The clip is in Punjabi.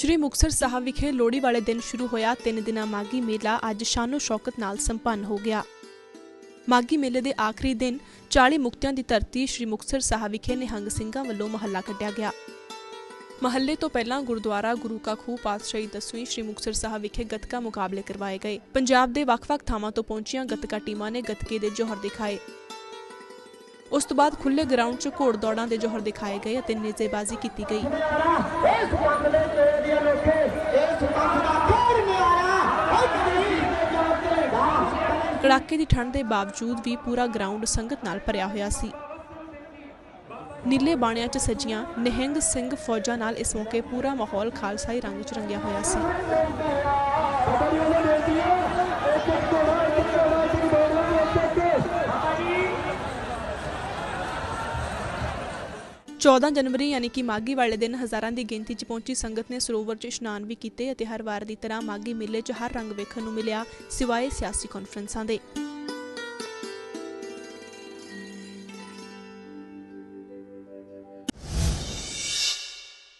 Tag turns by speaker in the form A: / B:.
A: ਸ਼੍ਰੀ ਮੁਕਤਸਰ ਸਾਹਿਬ ਵਿਖੇ ਲੋਹੜੀ ਵਾਲੇ ਦਿਨ ਸ਼ੁਰੂ ਹੋਇਆ 3 ਦਿਨਾਂ ਮਾਗੀ ਮੇਲਾ ਅੱਜ ਸ਼ਾਨੋ ਸ਼ੌਕਤ ਨਾਲ ਸੰਪੰਨ ਹੋ ਗਿਆ। ਮਾਗੀ ਮੇਲੇ ਦੇ ਆਖਰੀ ਦਿਨ 40 ਮੁਕਤਿਆਂ ਦੀ ਧਰਤੀ ਸ਼੍ਰੀ ਮੁਕਤਸਰ ਸਾਹਿਬ ਵਿਖੇ ਨਿਹੰਗ ਸਿੰਘਾਂ ਵੱਲੋਂ ਮਹੱਲਾ ਕੱਢਿਆ ਗਿਆ। ਮਹੱਲੇ ਤੋਂ ਪਹਿਲਾਂ ਗੁਰਦੁਆਰਾ ਗੁਰੂ ਕਾ ਖੂਹ ਪਾਤਸ਼ਾਹੀ ਦਸਵੀਂ ਸ਼੍ਰੀ ਮੁਕਤਸਰ ਸਾਹਿਬ ਵਿਖੇ ਗੱਤਕਾ ਮੁਕਾਬਲੇ ਕਰਵਾਏ ਗਏ। ਪੰਜਾਬ ਦੇ ਵੱਖ-ਵੱਖ ਥਾਵਾਂ ਤੋਂ ਪਹੁੰਚੀਆਂ ਗੱਤਕਾ ਟੀਮਾਂ ਨੇ ਗੱਤਕੇ ਦੇ ਜੋਹਰ ਦਿਖਾਏ। ਉਸ ਤੋਂ ਬਾਅਦ ਖੁੱਲੇ ਗਰਾਊਂਡ 'ਚ ਘੋੜ ਦੌੜਾਂ ਦੇ ਜੋਹਰ ਦਿਖਾਏ ਗਏ ਅਤੇ ਨੇਜ਼ੇਬਾਜ਼ੀ ਕੀਤੀ ਗਈ। ਕੜਾਕੇ ਦੀ ਠੰਡ ਦੇ ਬਾਵਜੂਦ ਵੀ ਪੂਰਾ ਗਰਾਊਂਡ ਸੰਗਤ ਨਾਲ ਭਰਿਆ ਹੋਇਆ ਸੀ। ਨੀਲੇ ਬਾਣਿਆਂ 'ਚ ਸਜੀਆਂ ਨਿਹੰਗ ਸਿੰਘ ਫੌਜਾਂ ਨਾਲ ਇਸ ਮੌਕੇ ਪੂਰਾ ਮਾਹੌਲ ਖਾਲਸਾਈ ਰੰਗ 'ਚ ਰੰਗਿਆ ਹੋਇਆ ਸੀ। 14 ਜਨਵਰੀ ਯਾਨੀ ਕਿ ਮਾਗੀ ਵਾਲੇ ਦਿਨ ਹਜ਼ਾਰਾਂ ਦੀ ਗਿਣਤੀ 'ਚ ਪਹੁੰਚੀ ਸੰਗਤ ਨੇ ਸਰੋਵਰ 'ਚ ਇਸ਼ਨਾਨ ਵੀ ਕੀਤੇ ਅਤੇ ਹਰ ਵਾਰ ਦੀ ਤਰ੍ਹਾਂ ਮਾਗੀ ਮੇਲੇ 'ਚ ਹਰ ਰੰਗ ਵੇਖਣ ਨੂੰ ਮਿਲਿਆ, ਸਿਵਾਏ ਸਿਆਸੀ ਕਾਨਫਰੰਸਾਂ ਦੇ।